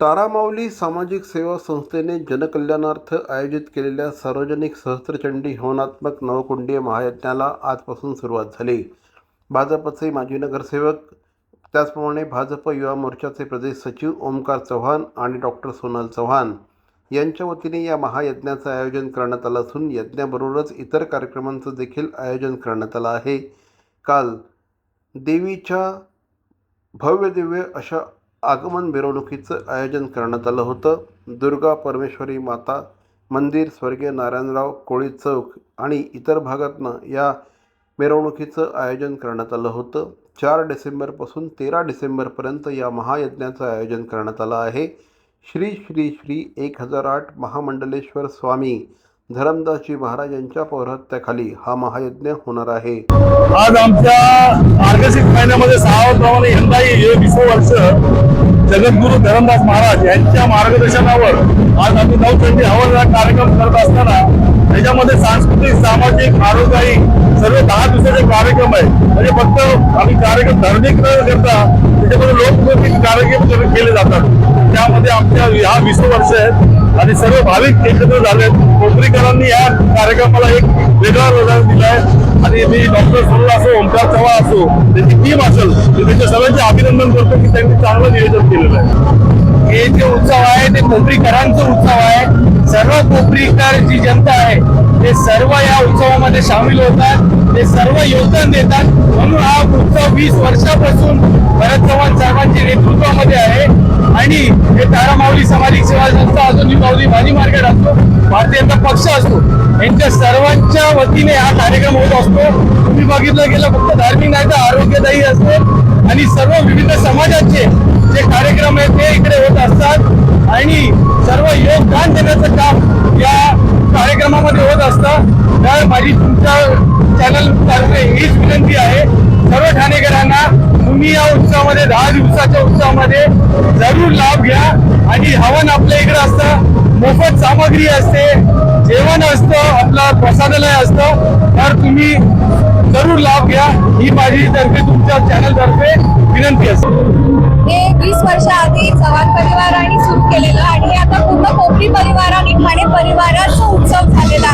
तारामाऊली सामाजिक सेवा संस्थेने जनकल्याणार्थ आयोजित केलेल्या सार्वजनिक सहस्त्रचंडी हवनात्मक नवकुंडीय महायज्ञाला आजपासून सुरुवात झाली. भाजपचे माजी नगरसेवक त्याचप्रमाणे भाजप युवा मोर्चाचे प्रदेश सचिव ओमकार चव्हाण आणि डॉक्टर सोनल चव्हाण यांच्या वतीने या महायज्ञाचं आयोजन करण्यात आलं असून यज्ञाबरोबरच इतर कार्यक्रमांचं देखील आयोजन करण्यात आलं आहे. काल देवीच्या भव्य दिव्य अशा आगमन मिरवणुकीचं आयोजन करण्यात आलं होतं. दुर्गा परमेश्वरी माता मंदिर स्वर्गीय नारायणराव कोळी चौक आणि इतर भागातनं या मिरवणुकीचं आयोजन करण्यात आलं होतं. चार डिसेंबरपासून तेरा डिसेंबरपर्यंत या महायज्ञाचं आयोजन करण्यात आलं आहे. श्री श्री श्री एक हजार आठ महामंडलेश्वर स्वामी धरमदासजी महाराज यांच्या पौरहत्याखाली हा महायज्ञ होणार आहे. आज आमच्या मार्गशीर्ष महिन्यामध्ये सहावं यंदाही हे विश्व वर्ष जगद्गुरु धरमदास महाराज यांच्या मार्गदर्शनावर आज आम्ही नवचंडी हवन कार्यक्रम करत असताना त्याच्यामध्ये सांस्कृतिक सामाजिक आरोग्याही सर्व दहा दिवसाचे कार्यक्रम आहे म्हणजे फक्त आम्ही कार्यक्रम धार्मिक न करता त्याच्यामध्ये लोकमुखी कार्यक्रम केले जातात. मध्ये आमच्या ह्या वीस वर्ष आहेत आणि सर्व भाविक एकत्र झाले. कोपरीकरांनी या कार्यक्रमाला एक वेगळा रोजगार दिला आहे. आणि मी डॉक्टर सोनल असो ओमकार चव्हाण असो त्यांची टीम असेल मी त्यांच्या सगळ्यांचे अभिनंदन करतो की त्यांनी चांगलं नियोजन केलेलं आहे. हे जे उत्सव आहे ते कोपरीकरांचा उत्सव आहे. सर्व कोपरीकर जी जनता आहे ते सर्व या उत्सवामध्ये सामील होतात. ते सर्व योगदान देतात. म्हणून हा उत्सव वीस वर्षापासून भरत चव्हाण साहेबांच्या नेतृत्वामध्ये आहे. आणि हे तारामाऊली सामाजिक सेवा संस्था असो निमाऊली भाजी मार्केट असतो. भारतीय जनता पक्ष असतो. यांच्या सर्वांच्या वतीने हा कार्यक्रम होत असतो. तुम्ही बघितलं गेलं फक्त धार्मिक नाही तर आरोग्यदायी असतो. आणि सर्व विविध समाजाचे जे कार्यक्रम आहेत ते इकडे होत असतात. आणि सर्व योगदान देण्याचं काम या कार्यक्रमामध्ये होत असतं तर माझी तुमच्या चॅनल तर्फे हीच विनंती आहे सर्व ठाणेकरांना तुम्ही या उत्सवामध्ये दहा दिवसाच्या उत्सवामध्ये जरूर लाभ घ्या. आणि हवन आपल्या इकडे असतं मोफत सामग्री असते जेवण असतं आपलं प्रसादालय असतं. तर तुम्ही जरूर लाभ घ्या. ही माझी तर्फे तुमच्या चॅनलतर्फे विनंती असते. हे वीस वर्षाआधी चव्हाण परिवाराने सुरू केलेलं आणि हे आता पूर्ण कोकणी परिवार आणि ठाणे परिवाराचा उत्सव झालेला